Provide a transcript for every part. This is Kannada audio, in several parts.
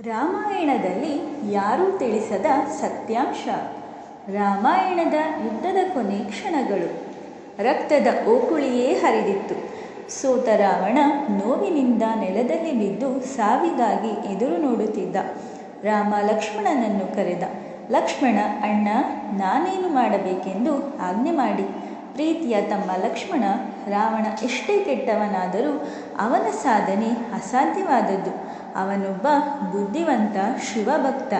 ರಾಮಾಯಣದಲ್ಲಿ ಯಾರೂ ತಿಳಿಸದ ಸತ್ಯಾಂಶ. ರಾಮಾಯಣದ ಯುದ್ಧದ ಕೊನೆ ಕ್ಷಣಗಳು. ರಕ್ತದ ಓಕುಳಿಯೇ ಹರಿದಿತ್ತು. ಸೋತ ರಾವಣ ನೋವಿನಿಂದ ನೆಲದಲ್ಲಿ ಬಿದ್ದು ಸಾವಿಗಾಗಿ ಎದುರು ನೋಡುತ್ತಿದ್ದ. ರಾಮ ಲಕ್ಷ್ಮಣನನ್ನು ಕರೆದ. ಲಕ್ಷ್ಮಣ, ಅಣ್ಣ, ನಾನೇನು ಮಾಡಬೇಕೆಂದು ಆಜ್ಞೆ ಮಾಡಿ. ಪ್ರೀತಿಯ ತಮ್ಮ ಲಕ್ಷ್ಮಣ ರಾವಣ ಎಷ್ಟೇ ಕೆಟ್ಟವನಾದರೂ ಅವನ ಸಾಧನೆ ಅಸಾಧ್ಯವಾದದ್ದು. ಅವನೊಬ್ಬ ಬುದ್ಧಿವಂತ ಶಿವಭಕ್ತ,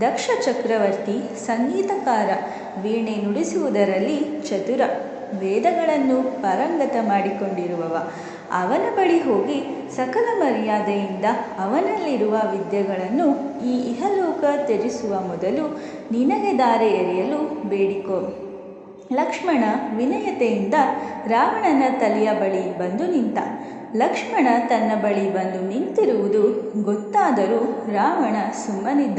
ದಕ್ಷ ಚಕ್ರವರ್ತಿ, ಸಂಗೀತಕಾರ, ವೀಣೆ ನುಡಿಸುವುದರಲ್ಲಿ ಚತುರ. ವೇದಗಳನ್ನು ಪರಂಗತ ಮಾಡಿಕೊಂಡಿರುವವ. ಅವನ ಬಳಿ ಹೋಗಿ ಸಕಲ ಮರ್ಯಾದೆಯಿಂದ ಅವನಲ್ಲಿರುವ ವಿದ್ಯೆಗಳನ್ನು ಈ ಇಹಲೋಕ ತ್ಯಜಿಸುವ ಮೊದಲು ನಿನಗೆ ದಾರೆ ಎರೆಯಲು ಬೇಡಿಕೋ. ಲಕ್ಷ್ಮಣ ವಿನಯತೆಯಿಂದ ರಾವಣನ ತಲೆಯ ಬಳಿ ಬಂದು ನಿಂತ. ಲಕ್ಷ್ಮಣ ತನ್ನ ಬಳಿ ಬಂದು ನಿಂತಿರುವುದು ಗೊತ್ತಾದರೂ ರಾವಣ ಸುಮ್ಮನಿದ್ದ.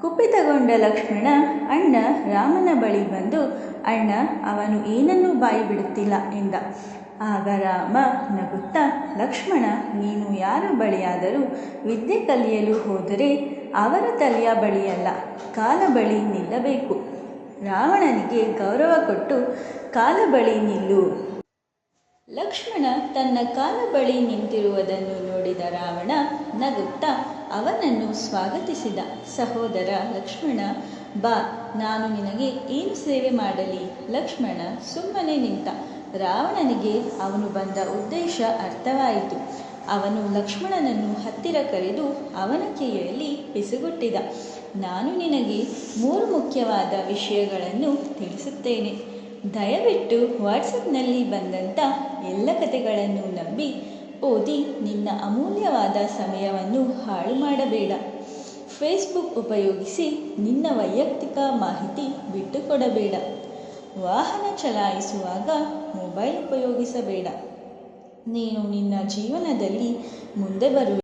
ಕುಪಿತಗೊಂಡ ಲಕ್ಷ್ಮಣ, ಅಣ್ಣ ರಾಮನ ಬಳಿ ಬಂದು, ಅಣ್ಣ, ಅವನು ಏನನ್ನೂ ಬಾಯಿ ಬಿಡುತ್ತಿಲ್ಲ ಎಂದ. ಆಗ ರಾಮ ನಗುತ್ತಾ, ಲಕ್ಷ್ಮಣ, ನೀನು ಯಾರ ಬಳಿಯಾದರೂ ವಿದ್ಯೆ ಕಲಿಯಲು ಹೋದರೆ ಅವರ ತಲೆಯ ಬಳಿಯಲ್ಲ, ಕಾಲ ಬಳಿ ನಿಲ್ಲಬೇಕು. ರಾವಣನಿಗೆ ಗೌರವ ಕೊಟ್ಟು ಕಾಲ ಬಳಿ ನಿಲ್ಲು. ಲಕ್ಷ್ಮಣ ತನ್ನ ಕಾಲ ಬಳಿ ನಿಂತಿರುವುದನ್ನು ನೋಡಿದ ರಾವಣ ನಗುತ್ತಾ ಅವನನ್ನು ಸ್ವಾಗತಿಸಿದ. ಸಹೋದರ ಲಕ್ಷ್ಮಣ, ಬಾ, ನಾನು ನಿನಗೆ ಏನು ಸೇವೆ ಮಾಡಲಿ? ಲಕ್ಷ್ಮಣ ಸುಮ್ಮನೆ ನಿಂತ ರಾವಣನಿಗೆ ಅವನು ಬಂದ ಉದ್ದೇಶ ಅರ್ಥವಾಯಿತು. ಅವನು ಲಕ್ಷ್ಮಣನನ್ನು ಹತ್ತಿರ ಕರೆದು ಅವನ ಕೈಯಲ್ಲಿ ಪಿಸುಗುಟ್ಟಿದ ನಾನು ನಿನಗೆ ಮೂರು ಮುಖ್ಯವಾದ ವಿಷಯಗಳನ್ನು ತಿಳಿಸುತ್ತೇನೆ. ದಯವಿಟ್ಟು ವಾಟ್ಸಪ್ನಲ್ಲಿ ಬಂದಂಥ ಎಲ್ಲ ಕಥೆಗಳನ್ನು ನಂಬಿ ಓದಿ ನಿನ್ನ ಅಮೂಲ್ಯವಾದ ಸಮಯವನ್ನು ಹಾಳು ಮಾಡಬೇಡ. ಫೇಸ್ಬುಕ್ ಉಪಯೋಗಿಸಿ ನಿನ್ನ ವೈಯಕ್ತಿಕ ಮಾಹಿತಿ ಬಿಟ್ಟುಕೊಡಬೇಡ. ವಾಹನ ಚಲಾಯಿಸುವಾಗ ಮೊಬೈಲ್ ಉಪಯೋಗಿಸಬೇಡ. ನೀನು ನಿನ್ನ ಜೀವನದಲ್ಲಿ ಮುಂದೆ ಬರುವೆ